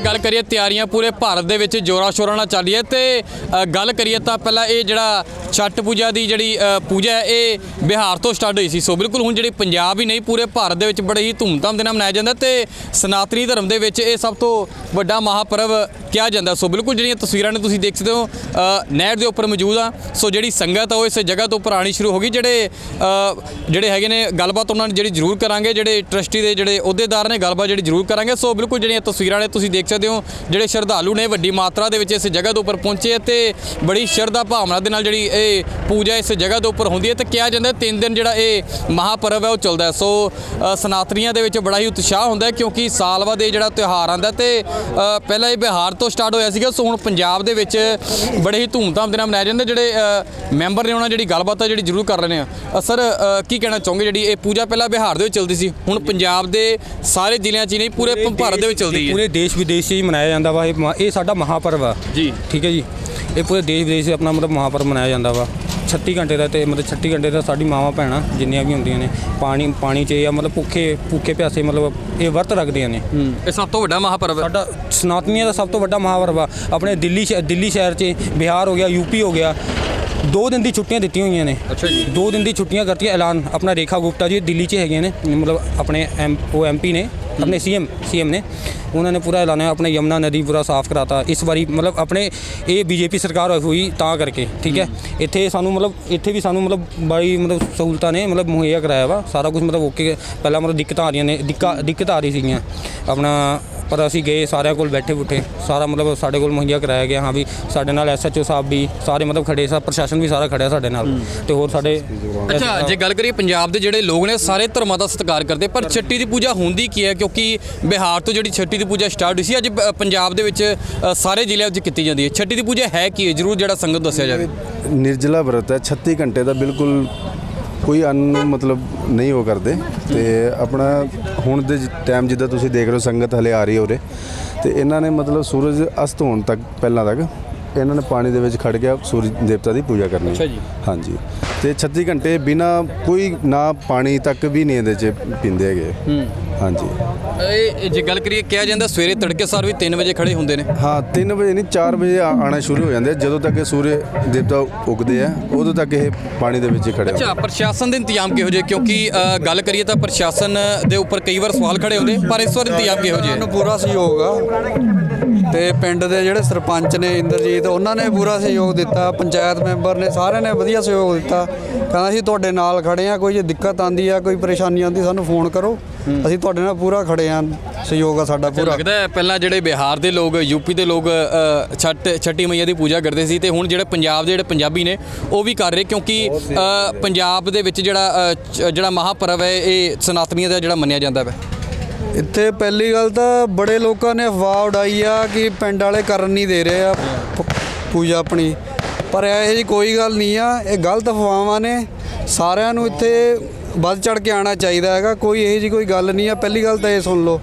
ਗੱਲ ਕਰੀਏ ਤਿਆਰੀਆਂ ਪੂਰੇ ਭਾਰਤ ਦੇ ਵਿੱਚ ਜੋਰਾਂ ਸ਼ੋਰਾਂ ਨਾਲ ਚੱਲ ਰਹੀ ਹੈ ਤੇ ਗੱਲ ਕਰੀਏ ਤਾਂ ਪਹਿਲਾਂ ਇਹ ਜਿਹੜਾ ਛੱਟ ਪੂਜਾ ਦੀ ਜਿਹੜੀ ਪੂਜਾ ਇਹ ਬਿਹਾਰ ਤੋਂ ਸਟਾਰਟ ਹੋਈ ਸੀ। ਸੋ ਬਿਲਕੁਲ ਹੁਣ ਜਿਹੜੀ ਪੰਜਾਬ ਹੀ ਨਹੀਂ, ਪੂਰੇ ਭਾਰਤ ਦੇ ਵਿੱਚ ਬੜੇ ਹੀ ਧੂਮਧਾਮ ਦੇ ਨਾਲ ਮਨਾਇਆ ਜਾਂਦਾ ਤੇ ਸਨਾਤਨੀ ਧਰਮ ਦੇ ਵਿੱਚ ਇਹ ਸਭ ਤੋਂ ਵੱਡਾ ਮਹਾਪਰਵ ਕਿਹਾ ਜਾਂਦਾ। ਸੋ ਬਿਲਕੁਲ ਜਿਹੜੀਆਂ ਤਸਵੀਰਾਂ ਨੇ ਤੁਸੀਂ ਦੇਖ ਸਕਦੇ ਹੋ ਨਹਿਰ ਦੇ ਉੱਪਰ ਮੌਜੂਦ ਆ। ਸੋ ਜਿਹੜੀ ਸੰਗਤ ਆ, ਉਹ ਇਸ ਜਗ੍ਹਾ ਤੋਂ ਉੱਪਰ ਆਉਣੀ ਸ਼ੁਰੂ ਹੋ ਗਈ, ਜਿਹੜੇ ਜਿਹੜੇ ਹੈਗੇ ਨੇ, ਗੱਲਬਾਤ ਉਹਨਾਂ ਨਾਲ ਜਿਹੜੀ ਜ਼ਰੂਰ ਕਰਾਂਗੇ। ਜਿਹੜੇ ਟਰਸਟੀ ਦੇ ਜਿਹੜੇ ਅਹੁਦੇਦਾਰ ਨੇ, ਗੱਲਬਾਤ ਜਿਹੜੀ ਜ਼ਰੂਰ ਕਰਾਂਗੇ। ਸੋ ਬਿਲਕੁਲ ਜਿਹੜੀਆਂ ਤਸਵੀਰਾਂ ਨੇ, ਤੁਸੀਂ ਦੇਖ ਸਕਦੇ ਹੋ, ਜਿਹੜੇ ਸ਼ਰਧਾਲੂ ਨੇ, ਵੱਡੀ ਮਾਤਰਾ ਦੇ ਵਿੱਚ ਇਸ ਜਗ੍ਹਾ ਦੇ ਉੱਪਰ ਪਹੁੰਚੇ ਤੇ ਬੜੀ ਸ਼ਰਧਾ ਭਾਵਨਾ ਦੇ ਨਾਲ ਜਿਹੜੀ ਇਹ ਪੂਜਾ ਇਸ ਜਗ੍ਹਾ ਦੇ ਉੱਪਰ ਹੁੰਦੀ ਹੈ ਤੇ ਕਿਹਾ ਜਾਂਦਾ ਤਿੰਨ ਦਿਨ ਜਿਹੜਾ ਇਹ ਮਹਾਪਰਵ ਹੈ ਉਹ ਚੱਲਦਾ ਸੋ ਅ, ਸਨਾਤਨੀਆਂ ਦੇ ਵਿੱਚ ਬੜਾ ਹੀ ਉਤਸ਼ਾਹ ਹੁੰਦਾ ਕਿਉਂਕਿ ਸਾਲ ਬਾਅਦ ਇਹ ਜਿਹੜਾ ਤਿਉਹਾਰ ਆਉਂਦਾ ਤੇ ਪਹਿਲਾਂ ਇਹ ਬਿਹਾਰ ਤੋਂ ਸਟਾਰਟ ਹੋਇਆ ਸੀਗਾ ਸੋ ਹੁਣ ਪੰਜਾਬ ਦੇ ਵਿੱਚ ਬੜੇ ਹੀ ਧੂਮਧਾਮ ਦੇ ਨਾਲ ਮਨਾਇਆ ਜਾਂਦਾ ਜਿਹੜੇ ਮੈਂਬਰ ਨੇ ਉਹਨਾਂ ਜਿਹੜੀ ਗੱਲਬਾਤ ਆ ਜਿਹੜੀ ਜ਼ਰੂਰ ਕਰ ਰਹੇ ਆ ਸਰ ਕੀ ਕਹਿਣਾ ਚਾਹੋਗੇ ਜਿਹੜੀ ਇਹ ਪੂਜਾ ਪਹਿਲਾਂ ਬਿਹਾਰ ਦੇ ਵਿੱਚ ਚੱਲਦੀ ਸੀ ਹੁਣ ਪੰਜਾਬ ਦੇ ਸਾਰੇ ਜ਼ਿਲ੍ਹਿਆਂ 'ਚ ਹੀ ਨਹੀਂ ਪੂਰੇ ਭਾਰਤ ਦੇ ਵਿੱਚ ਚੱਲਦੀ ਹੈ? ਪੂਰੇ ਦੇਸ਼ ਵਿਦੇਸ਼ 'ਚ ਹੀ ਮਨਾਇਆ ਜਾਂਦਾ ਵਾ ਇਹ ਸਾਡਾ ਮਹਾਪਰਵ ਆ। ਜੀ। ਠੀਕ ਹੈ ਜੀ। ਇਹ ਪੂਰੇ ਦੇਸ਼ ਵਿਦੇਸ਼ 'ਚ ਆਪਣਾ ਮਤਲਬ ਮਹਾਪਰਵ ਮਨਾਇਆ ਜਾਂਦਾ ਵਾ। 36 ਘੰਟੇ ਦਾ ਤੇ ਮਤਲਬ 36 ਘੰਟੇ ਦਾ ਸਾਡੀ ਮਾਵਾਂ ਭੈਣਾਂ ਜਿੰਨੀਆਂ ਵੀ ਹੁੰਦੀਆਂ ਨੇ ਪਾਣੀ ਪਾਣੀ 'ਚ ਜਾਂ ਮਤਲਬ ਭੁੱਖੇ ਭੁੱਖੇ ਪਿਆਸੇ ਮਤਲਬ ਇਹ ਵਰਤ ਰੱਖਦੀਆਂ ਨੇ। ਇਹ ਸਭ ਤੋਂ ਵੱਡਾ ਮਹਾਪਰਵ ਹੈ। ਸਾਡਾ ਸਨਾਤਨੀਆਂ ਦਾ ਸਭ ਤੋਂ ਵੱਡਾ ਮਹਾਪਰਵ ਆ। ਆਪਣੇ ਦਿੱਲੀ ਸ਼ਹਿ- ਦਿੱਲੀ ਸ਼ਹਿਰ 'ਚ ਬਿਹਾਰ ਹੋ ਗਿਆ ਯੂਪੀ ਹੋ ਗਿਆ ਦੋ ਦਿਨ ਦੀ ਛੁੱਟੀਆਂ ਦਿੱਤੀਆਂ ਹੋਈਆਂ ਨੇ। ਅੱਛਾ ਜੀ। ਦੋ ਦਿਨ ਦੀ ਛੁੱਟੀਆਂ ਕਰਤੀਆਂ ਐਲਾਨ। ਆਪਣਾ ਰੇਖਾ ਗੁਪਤਾ ਜੀ ਦਿੱਲੀ 'ਚ ਹੈਗੇ ਨੇ। ਮਤਲਬ ਆਪਣੇ ਐਮ ਉਹ ਐਮਪੀ ਨੇ। ਆਪਣੇ ਸੀਐਮ ਸੀਐਮ ਨੇ ਉਹਨਾਂ ਨੇ ਪੂਰਾ ਐਲਾਨਿਆ ਆਪਣੇ ਯਮਨਾ ਨਦੀ ਪੂਰਾ ਸਾਫ਼ ਕਰਾਤਾ ਇਸ ਵਾਰੀ ਮਤਲਬ ਆਪਣੇ ਇਹ ਬੀਜੇਪੀ ਸਰਕਾਰ ਹੋਈ ਤਾਂ ਕਰਕੇ ਠੀਕ ਹੈ ਇੱਥੇ ਸਾਨੂੰ ਮਤਲਬ ਇੱਥੇ ਵੀ ਸਾਨੂੰ ਮਤਲਬ ਬੜੀ ਮਤਲਬ ਸਹੂਲਤਾਂ ਨੇ ਮਤਲਬ ਮੁਹੱਈਆ ਕਰਾਇਆ ਵਾ ਸਾਰਾ ਕੁਝ ਮਤਲਬ ਓਕੇ ਪਹਿਲਾਂ ਮਤਲਬ ਦਿੱਕਤਾਂ ਆ ਰਹੀਆਂ ਨੇ ਦਿੱਕਾ ਦਿੱਕਤ ਆ ਰਹੀ ਸੀਗੀਆਂ ਆਪਣਾ ਪਰ ਅਸੀਂ ਗਏ ਸਾਰਿਆਂ ਕੋਲ ਬੈਠੇ ਬੁੱਠੇ। ਸਾਰਾ ਮਤਲਬ ਸਾਡੇ ਕੋਲ ਮੁਹੱਈਆ ਕਰਾਇਆ ਗਿਆ ਹਾਂ ਵੀ ਸਾਡੇ ਨਾਲ ਐਸਐਚਓ ਸਾਹਿਬ ਵੀ ਸਾਰੇ ਮਤਲਬ ਖੜੇ ਸਾ ਪ੍ਰਸ਼ਾਸਨ ਵੀ ਸਾਰਾ ਖੜਿਆ ਸਾਡੇ ਨਾਲ। ਤੇ ਹੋਰ ਸਾਡੇ ਅੱਛਾ ਜੇ ਗੱਲ ਕਰੀਏ ਪੰਜਾਬ ਦੇ ਜਿਹੜੇ ਲੋਕ ਨੇ ਸਾਰੇ ਧਰਮਾਂ ਦਾ ਸਤਿਕਾਰ ਕਰਦੇ ਪਰ ਛੱਟੀ ਦੀ ਪੂਜਾ ਹੁੰਦੀ ਕੀ ਹੈ? ਕਿਉਂਕਿ ਬਿਹਾਰ ਤੋਂ ਜਿਹੜੀ ਛੱਟੀ ਦੀ ਪੂਜਾ ਸਟਾਰਟ ਹੋਈ ਸੀ ਅੱਜ ਪੰਜਾਬ ਦੇ ਵਿੱਚ ਸਾਰੇ ਜ਼ਿਲ੍ਹਿਆਂ ਵਿੱਚ ਕੀਤੀ ਜਾਂਦੀ ਹੈ। ਛੱਟੀ ਦੀ ਪੂਜਾ ਹੈ ਕੀ ਹੈ? ਜਰੂਰ ਜਿਹੜਾ ਸੰਗਤ ਦੱਸਿਆ ਜਾਵੇ। ਨਿਰਜਲਾ ਵਰਤ ਹੈ 36 ਘੰਟੇ ਦਾ ਬਿਲਕੁਲ ਕੋਈ ਅੰਨ ਮਤਲਬ ਨਹੀਂ ਉਹ ਕਰਦੇ ਤੇ ਆਪਣਾ ਹੁਣ ਦੇ ਟਾਈਮ ਜਿੱਦਾਂ ਤੁਸੀਂ ਦੇਖ ਰਹੇ ਹੋ ਸੰਗਤ ਹਲੇ ਆ ਰਹੀ ਹੈ ਉਰੇ ਤੇ ਇਹਨਾਂ ਨੇ ਮਤਲਬ ਸੂਰਜ ਅਸਤ ਹੋਣ ਤੱਕ ਪਹਿਲਾਂ ਤੱਕ ਇਹਨਾਂ ਨੇ ਪਾਣੀ ਦੇ ਵਿੱਚ ਖੜ ਗਿਆ ਸੂਰਜ ਦੇਵਤਾ ਦੀ ਪੂਜਾ ਕਰਨੀ ਅੱਛਾ ਜੀ। ਹਾਂਜੀ। ਤੇ 36 ਘੰਟੇ ਬਿਨਾ ਕੋਈ ਨਾ ਪਾਣੀ ਤੱਕ ਵੀ ਨਹੀਂ ਇਹਦੇ ਚ ਪੀਂਦੇ ਹੈਗੇ। ਹਾਂਜੀ। ਇਹ ਇਹ ਜੇ ਗੱਲ ਕਰੀਏ ਕਿਹਾ ਜਾਂਦਾ ਸਵੇਰੇ ਤੜਕੇ ਸਾਰ ਵੀ 3 ਵਜੇ ਖੜੇ ਹੁੰਦੇ ਨੇ। ਹਾਂ 3 ਵਜੇ ਨਹੀਂ 4 ਵਜੇ ਆ- ਆਉਣਾ ਸ਼ੁਰੂ ਹੋ ਜਾਂਦੇ ਆ। ਜਦੋਂ ਤੱਕ ਇਹ ਸੂਰਜ ਦੇਵਤਾ ਉਗਦੇ ਆ ਉਦੋਂ ਤੱਕ ਇਹ ਪਾਣੀ ਦੇ ਵਿੱਚ ਹੀ ਖੜੇ ਹੁੰਦੇ ਅੱਛਾ ਪ੍ਰਸ਼ਾਸਨ ਦੇ ਇੰਤਜ਼ਾਮ ਕਿਹੋ ਜਿਹੇ? ਕਿਉਂਕਿ ਅ, ਗੱਲ ਕਰੀਏ ਤਾਂ ਪ੍ਰਸ਼ਾਸਨ ਦੇ ਉੱਪਰ ਕਈ ਵਾਰ ਸਵਾਲ ਖੜੇ ਹੁੰਦੇ ਪਰ ਇਸ ਵਾਰ ਇੰਤਜ਼ਾਮ ਕਿਹੋ ਜਿਹੇ? ਨੂੰ ਪੂਰਾ ਸਹਿਯੋਗ ਆ। ਤੇ ਪਿੰਡ ਦੇ ਜਿਹੜੇ ਸਰਪੰਚ ਨੇ ਇੰਦਰਜੀਤ ਉਹਨਾਂ ਨੇ ਪੂਰਾ ਸਹਿਯੋਗ ਦਿੱਤਾ। ਪੰਚਾਇਤ ਮੈਂਬਰ ਨੇ ਸਾਰਿਆਂ ਨੇ ਵਧੀਆ ਸਹਿਯੋਗ ਦਿੱਤਾ। ਕਹਿੰਦਾ ਅਸੀਂ ਤੁਹਾਡੇ ਨਾਲ ਖੜੇ ਆ ਕੋਈ ਜੇ ਦਿੱਕਤ ਆਂਦੀ ਆ ਕੋਈ ਪਰੇਸ਼ਾਨੀ ਆਂਦੀ ਸਾਨੂੰ ਫੋਨ ਕਰੋ। ਅਸੀਂ ਤੁਹਾਡੇ ਨਾਲ ਪੂਰਾ ਖੜੇ ਆ। ਸਹਿਯੋਗ ਆ ਸਾਡਾ ਪੂਰਾ। ਲੱਗਦਾ ਹੈ ਪਹਿਲਾਂ ਜਿਹੜੇ ਬਿਹਾਰ ਦੇ ਲੋਕ ਯੂਪੀ ਦੇ ਲੋਕ ਅ, ਛੱਟ ਛੱਟੀ ਮਈਆ ਦੀ ਪੂਜਾ ਕਰਦੇ ਸੀ ਤੇ ਹੁਣ ਜਿਹੜੇ ਪੰਜਾਬ ਦੇ ਜਿਹੜੇ ਪੰਜਾਬੀ ਨੇ ਉਹ ਵੀ ਕਰ ਰਹੇ ਕਿਉਂਕਿ ਅ, ਪੰਜਾਬ ਦੇ ਵਿੱਚ ਜਿਹੜਾ ਅ, ਚ- ਜਿਹੜਾ ਮਹਾਪਰਵ ਹੈ ਇਹ ਸਨਾਤਨੀਆਂ ਦਾ ਜਿਹੜਾ ਮੰਨਿਆ ਜਾਂਦਾ ਹੈ ਇੱਥੇ ਪਹਿਲੀ ਗੱਲ ਤਾਂ ਬੜੇ ਲੋਕਾਂ ਨੇ ਅਫਵਾਹ ਉਡਾਈ ਆ ਕਿ ਪਿੰਡ ਵਾਲੇ ਕਰਨ ਨਹੀਂ ਦੇ ਰਹੇ ਆ ਪ- ਪੂਜਾ ਆਪਣੀ। ਪਰ ਇਹ ਜੀ ਕੋਈ ਗੱਲ ਨਹੀਂ ਆ ਇਹ ਗਲਤ ਅਫਵਾਹਾਂ ਨੇ। ਸਾਰਿਆਂ ਨੂੰ ਇੱਥੇ ਵੱਧ ਚੜ ਕੇ ਆਉਣਾ ਚਾਹੀਦਾ ਹੈਗਾ ਕੋਈ ਇਹੋ ਜੀ ਕੋਈ ਗੱਲ ਨਹੀਂ ਆ ਪਹਿਲੀ ਗੱਲ ਤਾਂ ਇਹ ਸੁਣ ਲਓ।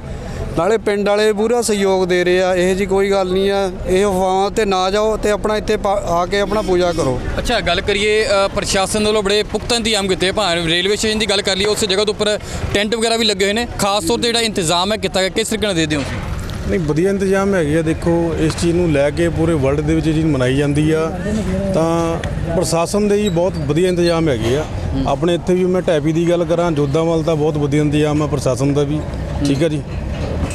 ਨਾਲੇ ਪਿੰਡ ਵਾਲੇ ਪੂਰਾ ਸਹਿਯੋਗ ਦੇ ਰਹੇ ਆ ਇਹੋ ਜੀ ਕੋਈ ਗੱਲ ਨਹੀਂ ਆ ਇਹ ਅਫਵਾਹਾਂ ਤੇ ਨਾ ਜਾਓ ਤੇ ਆਪਣਾ ਇੱਥੇ ਪਾ- ਆ ਕੇ ਆਪਣਾ ਪੂਜਾ ਕਰੋ। ਅੱਛਾ ਗੱਲ ਕਰੀਏ ਅ, ਪ੍ਰਸ਼ਾਸਨ ਵੱਲੋਂ ਬੜੇ ਪੁਖਤਾ ਇੰਤਜ਼ਾਮ ਕੀਤੇ ਆ। ਭਾਵੇਂ ਰੇਲਵੇ ਸਟੇਸ਼ਨ ਦੀ ਗੱਲ ਕਰ ਲਈਏ ਉਸ ਜਗ੍ਹਾ ਦੇ ਉੱਪਰ ਟੈਂਟ ਵਗੈਰਾ ਵੀ ਲੱਗੇ ਹੋਏ ਨੇ। ਖਾਸ ਤੌਰ ਤੇ ਜਿਹੜਾ ਇੰਤਜ਼ਾਮ ਹੈ ਕੀਤਾ ਗਿਆ ਕਿਸ ਤਰੀਕੇ ਨਾਲ ਦੇ ਦਿਓ ਨਹੀਂ ਵਧੀਆ ਇੰਤਜ਼ਾਮ ਹੈਗੇ ਆ। ਦੇਖੋ ਇਸ ਚੀਜ਼ ਨੂੰ ਲੈ ਕੇ ਪੂਰੇ ਵਰਲਡ ਦੇ ਵਿੱਚ ਇਹ ਚੀਜ਼ ਮਨਾਈ ਜਾਂਦੀ ਆ। ਤਾਂ ਪ੍ਰਸ਼ਾਸਨ ਦੇ ਹੀ ਬਹੁਤ ਵਧੀਆ ਇੰਤਜ਼ਾਮ ਹੈਗੇ ਆ। ਆਪਣੇ ਇੱਥੇ ਵੀ ਮੈਂ ਟੈਪੀ ਦੀ ਗੱਲ ਕਰਾਂ ਜੋਧਾਵਾਲ ਤਾਂ ਬਹੁਤ ਵਧੀਆ ਇੰਤਜ਼ਾਮ ਆ ਪ੍ਰਸ਼ਾਸਨ ਦਾ ਵੀ। ਠੀਕ ਹੈ ਜੀ?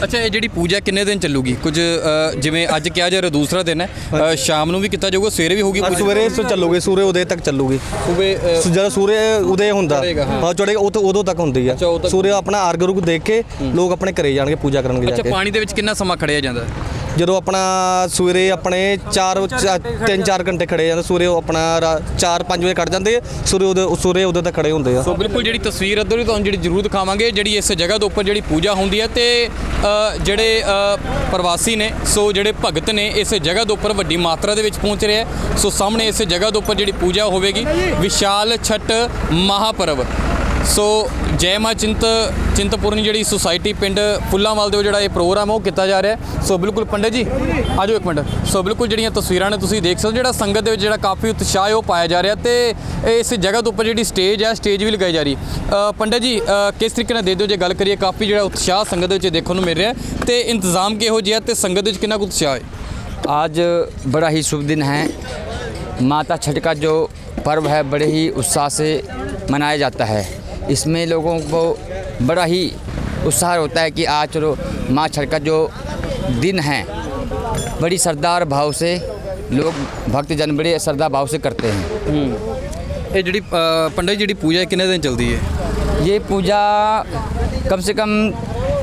ਅੱਛਾ ਇਹ ਜਿਹੜੀ ਪੂਜਾ ਕਿੰਨੇ ਦਿਨ ਚੱਲੂਗੀ? ਕੁਝ ਅ, ਜਿਵੇਂ ਅੱਜ ਕਿਹਾ ਜਾ ਰਿਹਾ ਦੂਸਰਾ ਦਿਨ ਹੈ ਅ, ਸ਼ਾਮ ਨੂੰ ਵੀ ਕੀਤਾ ਜਾਊਗਾ ਸਵੇਰੇ ਵੀ ਹੋਊਗੀ ਪੂਜਾ? ਸਵੇਰੇ ਤੋਂ ਚੱਲੂਗੇ ਸੂਰਜ ਉਦੇ ਤੱਕ ਚੱਲੂਗੀ। ਸੂਬੇ ਸੋ ਜਦੋਂ ਸੂਰਜ ਉਦੇ ਹੁੰਦਾ ਚੜ੍ਹੇਗਾ, ਹਾਂ। ਹਾਂ ਉਹ ਤੋਂ ਉਦੋਂ ਤੱਕ ਹੁੰਦੀ ਆ ਅੱਛਾ, ਉਦੋਂ ਤੱਕ ਸੂਰਜ ਆਪਣਾ ਅਰਗ ਰੁਗ ਦੇਖ ਕੇ ਲੋਕ ਆਪਣੇ ਘਰੇ ਜਾਣਗੇ ਪੂਜਾ ਕਰਨਗੇ ਜਾ ਅੱਛਾ ਕੇ। ਪਾਣੀ ਦੇ ਵਿੱਚ ਕਿੰਨਾ ਸਮਾਂ ਖੜਿਆ ਜਾਂਦਾ? ਹੈ? ਜਦੋਂ ਆਪਣਾ ਸਵੇਰੇ ਆਪਣੇ 4 3 4 ਘੰਟੇ ਖੜੇ ਜਾਂਦੇ। ਸੂਰਜ ਆਪਣਾ 4 5 ਵਜੇ ਕੱਢ ਜਾਂਦੇ ਸੂਰਜ ਉਦੇ ਸੂਰਜ ਉਦੋਂ ਤੱਕ ਖੜੇ ਹੁੰਦੇ ਆ। ਸੋ ਬਿਲਕੁਲ ਜਿਹੜੀ ਤਸਵੀਰ ਇੱਧਰ ਵੀ ਤੁਹਾਨੂੰ ਜਿਹੜੀ ਜ਼ਰੂਰ ਦਿਖਾਵਾਂਗੇ ਜਿਹੜੀ ਇਸ ਜਗ੍ਹਾ ਦੇ ਉੱਪਰ ਜਿਹੜੀ ਪੂਜਾ ਹੁੰਦੀ ਹੈ ਤੇ ਜਿਹੜੇ ਪ੍ਰਵਾਸੀ ਨੇ ਸੋ ਜਿਹੜੇ ਭਗਤ ਨੇ ਇਸ ਜਗ੍ਹਾ ਦੇ ਉੱਪਰ ਵੱਡੀ ਮਾਤਰਾ ਦੇ ਵਿੱਚ ਪਹੁੰਚ ਰਹੇ ਹੈ ਸੋ ਸਾਹਮਣੇ ਇਸ ਜਗ੍ਹਾ ਦੇ ਉੱਪਰ ਜਿਹੜੀ ਪੂਜਾ ਹੋਵੇਗੀ ਵਿਸ਼ਾਲ ਛਠ ਮਹਾਪਰਵ ਸੋ ਜੈ ਮਾਂ ਚਿੰਤ ਚਿੰਤਪੁਰਨੀ ਜਿਹੜੀ ਸੁਸਾਇਟੀ ਪਿੰਡ ਫੁੱਲਾਂਵਾਲ ਦੇ ਵਿੱਚ ਜਿਹੜਾ ਇਹ ਪ੍ਰੋਗਰਾਮ ਹੈ ਉਹ ਕੀਤਾ ਜਾ ਰਿਹਾ ਹੈ। ਸੋ ਬਿਲਕੁਲ ਪੰਡਤ ਜੀ ਆਜੋ ਇੱਕ ਮਿੰਟ ਸੋ ਬਿਲਕੁਲ ਜਿਹੜੀਆਂ ਤਸਵੀਰਾਂ ਨੇ ਤੁਸੀਂ ਦੇਖ ਸਕਦੇ ਹੋ ਜਿਹੜਾ ਸੰਗਤ ਦੇ ਵਿੱਚ ਜਿਹੜਾ ਕਾਫੀ ਉਤਸ਼ਾਹ ਹੈ ਉਹ ਪਾਇਆ ਜਾ ਰਿਹਾ ਤੇ ਇਸ ਜਗ੍ਹਾ ਦੇ ਉੱਪਰ ਜਿਹੜੀ ਸਟੇਜ ਹੈ ਸਟੇਜ ਵੀ ਲਗਾਈ ਜਾ ਰਹੀ ਅ, ਪੰਡਤ ਜੀ ਅ, ਕਿਸ ਤਰੀਕੇ ਨਾਲ ਦੇ ਦਿਓ ਜੇ ਗੱਲ ਕਰੀਏ ਕਾਫੀ ਜਿਹੜਾ ਉਤਸ਼ਾਹ ਸੰਗਤ ਦੇ ਵਿੱਚ ਦੇਖਣ ਨੂੰ ਮਿਲ ਰਿਹਾ ਹੈ ਤੇ ਇੰਤਜ਼ਾਮ ਕਿਹੋ ਜਿਹਾ ਤੇ ਸੰਗਤ ਦੇ ਵਿੱਚ ਕਿੰਨਾ ਕੁ ਉਤਸ਼ਾਹ ਹੈ आज बड़ा ही शुभ दिन है माता छठ का जो पर्व है बड़े ही उत्साह से मनाया जाता है इसमें लोगों को बड़ा ही उत्साह होता है कि आज चलो माँ छठ का जो दिन है बड़ी सरदार भाव से लोग भक्त जन बड़े सरदार भाव से करते हैं। हम्म। ये जी पंडित जीडी पूजा कितने दिन चलती है? ये पूजा कम से कम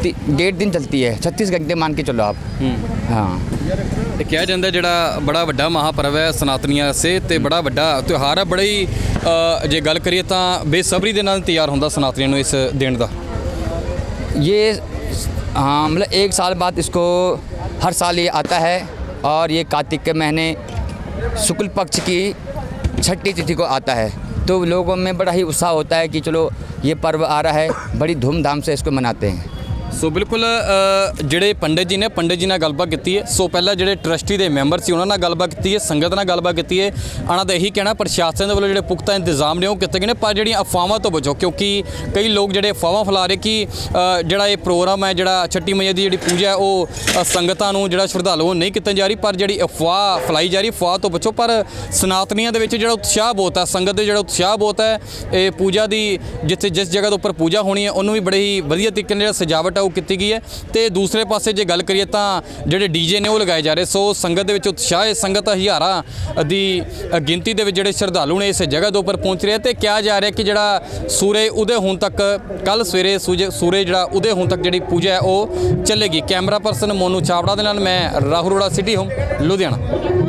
डेढ़ दिन चलती है छत्तीस घंटे मान के चलो आप। हम्म। हाँ। ਇਹ ਕਿਹਾ ਜਾਂਦਾ ਜਿਹੜਾ ਬੜਾ ਵੱਡਾ ਮਹਾਪਰਵ ਹੈ ਸਨਾਤਨੀਆਂ ਵਾਸਤੇ ਤੇ ਬੜਾ ਵੱਡਾ ਤਿਉਹਾਰ ਹੈ ਬੜਾ ਹੀ ਅ, ਜੇ ਗੱਲ ਕਰੀਏ ਤਾਂ ਬੇਸਬਰੀ ਦੇ ਨਾਲ ਤਿਆਰ ਹੁੰਦਾ ਸਨਾਤਨੀਆਂ ਨੂੰ ਇਸ ਦਿਨ ਦਾ ये हाँ मतलब एक साल बाद इसको हर साल ये आता है और ये कार्तिक के महीने शुक्ल पक्ष की छठी तिथि को आता है तो लोगों में बड़ा ही उत्साह होता है कि चलो ये पर्व आ रहा है बड़ी धूमधाम से इसको मनाते हैं ਸੋ ਬਿਲਕੁਲ ਜਿਹੜੇ ਪੰਡਿਤ ਜੀ ਨੇ, ਪੰਡਿਤ ਜੀ ਨਾਲ ਗੱਲਬਾਤ ਕੀਤੀ ਹੈ। ਸੋ ਪਹਿਲਾਂ ਜਿਹੜੇ ਟਰਸਟੀ ਦੇ ਮੈਂਬਰ ਸੀ, ਉਹਨਾਂ ਨਾਲ ਗੱਲਬਾਤ ਕੀਤੀ ਹੈ, ਸੰਗਤ ਨਾਲ ਗੱਲਬਾਤ ਕੀਤੀ ਹੈ। ਉਹਨਾਂ ਦਾ ਇਹੀ ਕਹਿਣਾ, ਪ੍ਰਸ਼ਾਸਨ ਦੇ ਵੱਲੋਂ ਜਿਹੜੇ ਪੁਖਤਾ ਇੰਤਜ਼ਾਮ ਨੇ, ਉਹ ਕੀਤੇ ਗਏ ਨੇ, ਪਰ ਜਿਹੜੀਆਂ ਅਫਵਾਹਾਂ ਤੋਂ ਬਚੋ, ਕਿਉਂਕਿ ਕਈ ਲੋਕ ਜਿਹੜੇ ਅਫਵਾਹਾਂ ਫੈਲਾ ਰਹੇ ਕਿ ਜਿਹੜਾ ਇਹ ਪ੍ਰੋਗਰਾਮ ਹੈ, ਜਿਹੜਾ ਛੱਟੀ ਮਈਆ ਦੀ ਜਿਹੜੀ ਪੂਜਾ ਹੈ, ਉਹ ਸੰਗਤਾਂ ਨੂੰ ਜਿਹੜਾ ਸ਼ਰਧਾਲੂ ਉਹ ਨਹੀਂ ਕੀਤਾ ਜਾ ਰਹੀ, ਪਰ ਜਿਹੜੀ ਅਫਵਾਹ ਫੈਲਾਈ ਜਾ ਰਹੀ, ਅਫਵਾਹ ਤੋਂ ਬਚੋ। ਪਰ ਸਨਾਤਨੀਆਂ ਦੇ ਵਿੱਚ ਜਿਹੜਾ ਉਤਸ਼ਾਹ ਬਹੁਤ ਹੈ, ਸੰਗਤ ਦੇ ਜਿਹੜਾ ਉਤਸ਼ਾਹ ਬਹੁਤ ਹੈ, ਇਹ ਪੂਜਾ ਦੀ, ਜਿੱਥੇ ਜਿਸ ਜਗ੍ਹਾ ਦੇ ਉੱਪਰ ਪੂਜਾ ਹੋਣੀ ਹੈ, ਉਹਨੂੰ ਵੀ ਬੜੇ ਹੀ ਵਧੀਆ ਤਰੀਕੇ ਨਾਲ ਜਿਹੜਾ ਸਜਾਵਟ ਉਹ ਕੀਤੀ ਗਈ ਹੈ। ਤੇ ਦੂਸਰੇ ਪਾਸੇ ਜੇ ਗੱਲ ਕਰੀਏ ਤਾਂ ਜਿਹੜੇ ਡੀਜੇ ਨੇ ਉਹ ਲਗਾਏ ਜਾ ਰਹੇ। ਸੋ ਸੰਗਤ ਦੇ ਵਿੱਚ ਉਤਸ਼ਾਹ ਹੈ। ਸੰਗਤ ਹਜ਼ਾਰਾਂ ਦੀ ਗਿਣਤੀ ਦੇ ਵਿੱਚ ਜਿਹੜੇ ਸ਼ਰਧਾਲੂ ਨੇ ਇਸ ਜਗ੍ਹਾ ਦੇ ਉੱਪਰ ਪਹੁੰਚ ਰਹੇ ਤੇ ਕਿਹਾ ਜਾ ਰਿਹਾ ਕਿ ਜਿਹੜਾ ਸੂਰਜ ਉਦੇ ਹੋਣ ਤੱਕ ਕੱਲ ਸਵੇਰੇ ਸੂਰਜ ਸੂਰਜ ਜਿਹੜਾ ਉਦੇ ਹੋਣ ਤੱਕ ਜਿਹੜੀ ਪੂਜਾ ਹੈ, ਉਹ ਚੱਲੇਗੀ। ਕੈਮਰਾ ਪਰਸਨ ਮੋਨੂ ਚਾਵੜਾ ਦੇ ਨਾਲ ਮੈਂ ਰਾਹੁਲ ਰੋੜਾ ਸਿਟੀ ਹੋਮ, ਲੁਧਿਆਣਾ।